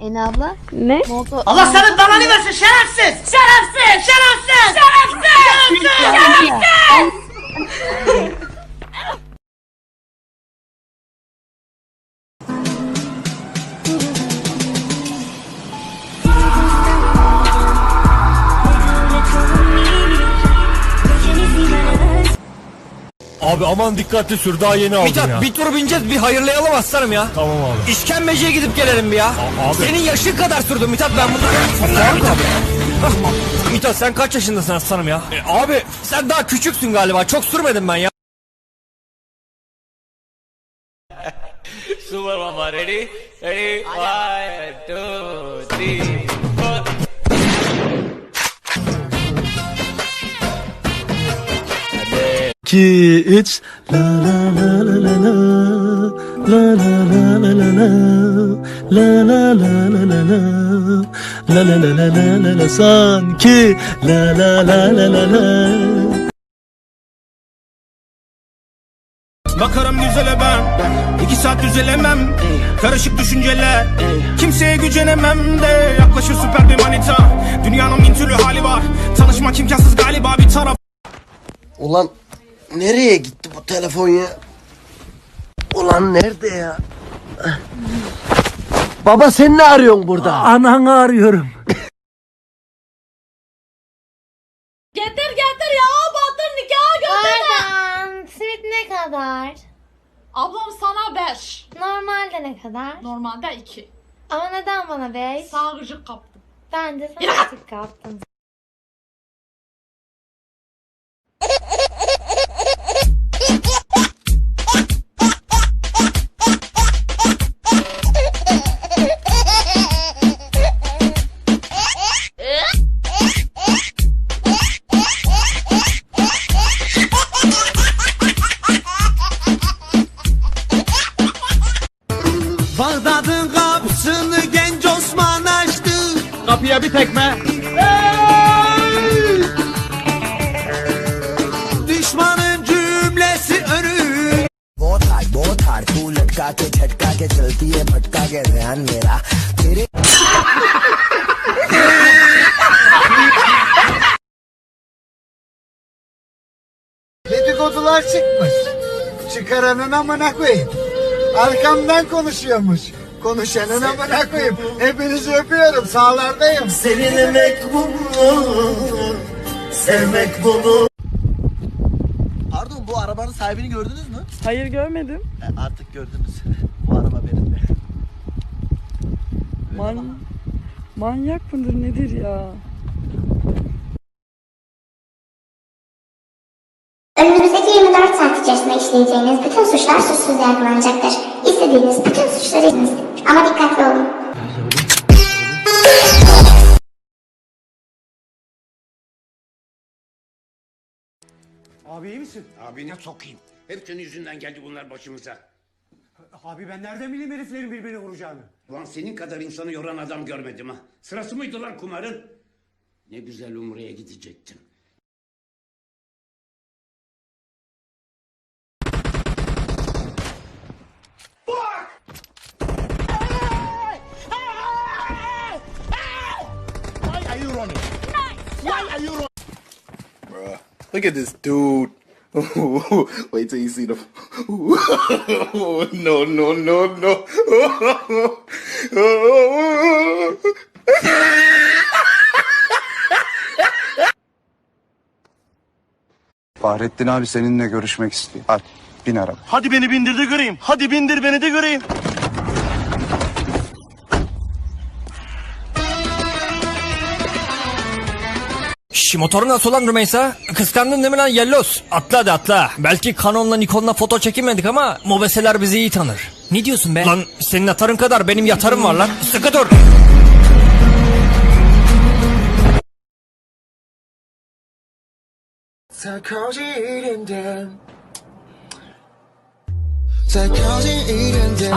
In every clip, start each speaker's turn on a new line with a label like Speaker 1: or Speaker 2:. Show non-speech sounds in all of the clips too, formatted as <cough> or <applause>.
Speaker 1: Eni abla.
Speaker 2: Ne?
Speaker 1: Molto...
Speaker 3: Allah senin belanı versin şerefsiz! Şerefsiz! Şerefsiz! Şerefsiz! Şerefsiz!
Speaker 4: Abi aman dikkatli sür daha yeni aldım
Speaker 5: Mithat
Speaker 4: ya.
Speaker 5: bir tur bineceğiz bir hayırlayalım aslanım ya.
Speaker 4: Tamam abi.
Speaker 5: İşkembeciye gidip gelelim bir ya.
Speaker 4: abi.
Speaker 5: Senin yaşın kadar sürdü Mithat ben bunu... Abi. Hah, Mithat sen kaç yaşındasın aslanım ya? E, abi sen daha küçüksün galiba çok sürmedim ben ya.
Speaker 6: Super Mama, ready? Ready? One, two, three,
Speaker 7: 2, 3 La la la la la la La la la la la la La la la la la la La la la la la la la Sanki La la la la la la
Speaker 8: Bakarım güzele ben iki saat düzelemem Karışık düşünceler Kimseye gücenemem de Yaklaşır süper bir manita Dünyanın bin türlü hali var Tanışmak imkansız galiba bir taraf
Speaker 3: Ulan nereye gitti bu telefon ya? Ulan nerede ya? Baba sen ne arıyorsun burada?
Speaker 7: Ananı arıyorum <laughs>
Speaker 9: Getir getir ya batır nikah götürme.
Speaker 2: Pardon. Simit ne kadar?
Speaker 9: Ablam sana 5.
Speaker 2: Normalde ne kadar?
Speaker 9: Normalde 2.
Speaker 2: Ama neden bana 5?
Speaker 9: Sağ gıcık kaptım.
Speaker 2: Ben de sana tık kaptım.
Speaker 5: Kapıya bir tekme.
Speaker 8: Düşmanın cümlesi önü
Speaker 3: बहुत हार्ड बहुत हार्ड तू लटका के झटका के चलती है भटका के ध्यान मेरा तेरे
Speaker 10: Dedikodular çıkmış. Çıkaranın amına koyayım. Arkamdan konuşuyormuş. Konuşanın amına koyayım. Hepinizi öpüyorum. Sağlardayım.
Speaker 3: Sevilmek bu Sevmek bunu Pardon bu arabanın sahibini gördünüz mü?
Speaker 5: Hayır görmedim.
Speaker 3: E, artık gördünüz. <laughs> bu araba benim de.
Speaker 5: Man manyak mıdır nedir ya?
Speaker 2: Önümüzdeki 24 saat içerisinde işleyeceğiniz bütün suçlar suçsuz yargılanacaktır. İstediğiniz bütün suçları. Ama dikkatli olun.
Speaker 10: Abi iyi misin?
Speaker 8: Abine sokayım Hep senin yüzünden geldi bunlar başımıza
Speaker 10: Abi ben nereden bileyim heriflerin birbirini vuracağını?
Speaker 8: Ulan senin kadar insanı yoran adam görmedim ha Sırası mıydı lan kumarın Ne güzel Umre'ye gidecektim
Speaker 10: Look at this dude. <laughs> Wait till you see the. <laughs> no, no, no, no.
Speaker 7: Fahrettin abi seninle görüşmek istiyor Hadi bin araba
Speaker 4: Hadi beni bindir de göreyim. Hadi bindir beni de göreyim.
Speaker 5: Şş motoru nasıl lan Rümeysa? Kıskandın değil mi lan Yellos? Atla hadi atla. Belki Canon'la Nikon'la foto çekinmedik ama mobeseler bizi iyi tanır. Ne diyorsun be? Lan senin atarın kadar benim yatarım var lan. Sıkı dur.
Speaker 10: Sarkozy eğlendi. Sarkozy eğlendi.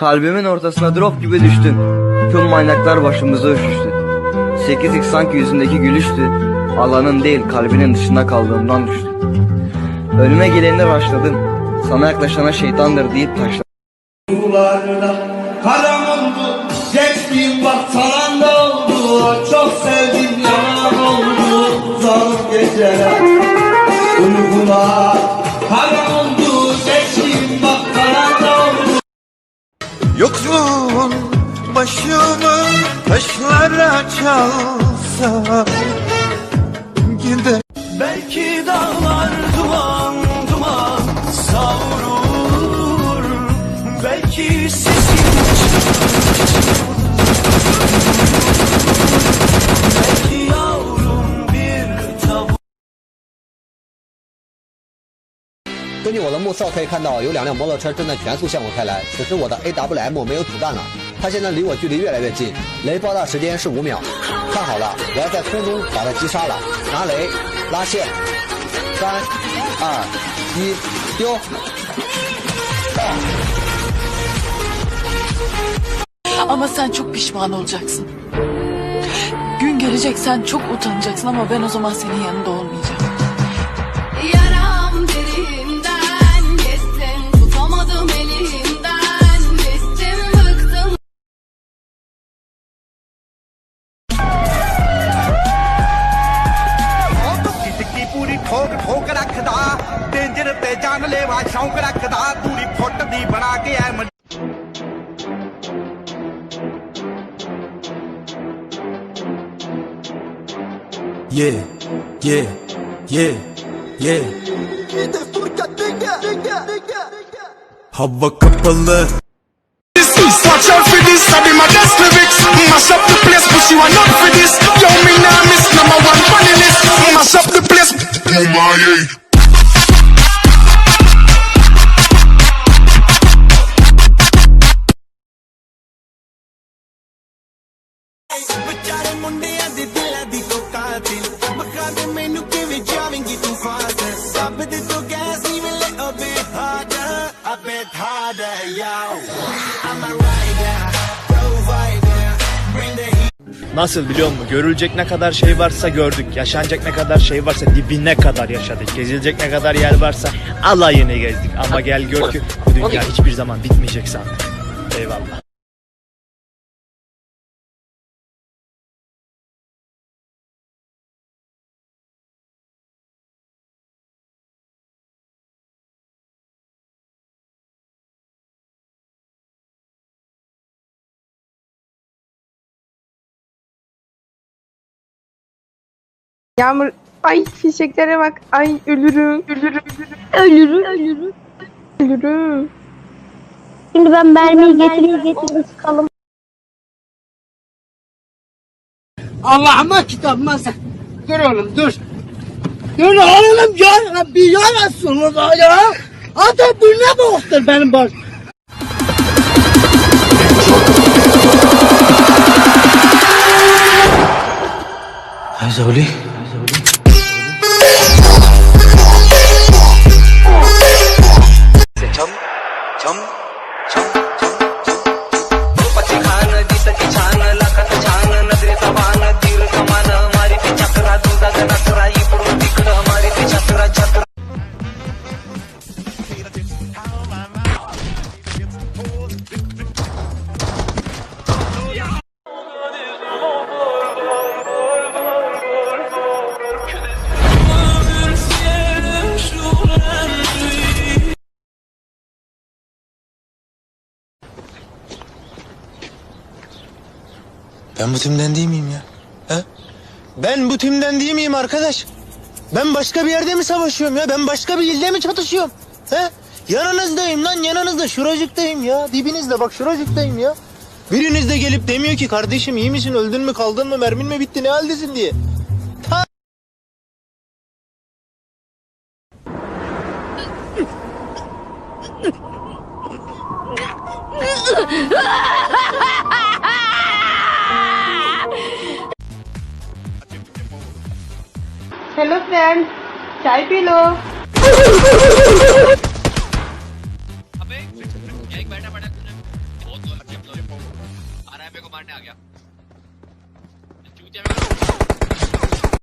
Speaker 1: Kalbimin ortasına drop gibi düştün. Tüm manyaklar başımıza üşüştü. 8x sanki yüzündeki gülüştü. Alanın değil kalbinin dışında kaldığımdan düştü. Önüme geleni başladım. Sana yaklaşana şeytandır deyip taşladım.
Speaker 11: Karam oldu, geçtiğim bak falan da oldu. Çok sevdim yalan oldu, zalim geceler. Uykular, Yokluğun başımı taşlara çalsa Gider Belki dağlar duman duman savrulur Belki sesin
Speaker 12: 目测可以看到，有两辆摩托车正在全速向我开来。此时我的 AWM 没有子弹了，它现在离我距离越来越近，雷爆炸时间是五秒。看好了，我要在空中把它击杀了。拿雷，拉线，三、二、一，丢。
Speaker 11: ਜਾਨਲੇਵਾ ਸ਼ੌਂਕ ਰੱਖਦਾ ਤੂੜੀ ਫੁੱਟਦੀ ਬਣਾ ਕੇ ਐ
Speaker 7: Yeah, ये yeah, yeah. Hava kapalı.
Speaker 9: Watch out for this, I be my best lyrics Mash up the place, but you are not for this Yo, me now, miss, number one funny list Mash up the place,
Speaker 11: boom, I
Speaker 4: Nasıl biliyor musun? Görülecek ne kadar şey varsa gördük. Yaşanacak ne kadar şey varsa dibine kadar yaşadık. Gezilecek ne kadar yer varsa alayını gezdik. Ama gel gör ki bu dünya hiçbir zaman bitmeyecek sandık. Eyvallah.
Speaker 13: Yağmur ay fişeklere bak ay ölürüm ölürüm ölürüm ölürüm ölürüm.
Speaker 6: Şimdi ben mermiyi getireyim getireyim çıkalım.
Speaker 11: Allah'ıma kitabıma sen. Dur oğlum dur. Dur oğlum ya Rabbi ya Resulullah ya. Ata bu ne boktur benim baş.
Speaker 7: Zoli.
Speaker 1: छम
Speaker 7: Ben bu timden değil miyim ya? He? Ben bu timden değil miyim arkadaş? Ben başka bir yerde mi savaşıyorum ya? Ben başka bir ilde mi çatışıyorum? He? Yanınızdayım lan yanınızda şuracıktayım ya. Dibinizde bak şuracıktayım ya. Biriniz de gelip demiyor ki kardeşim iyi misin öldün mü kaldın mı mermin mi bitti ne haldesin diye.
Speaker 13: Hello friend चाय पी लो।
Speaker 6: आ रहा है मेरे को मारने आ गया।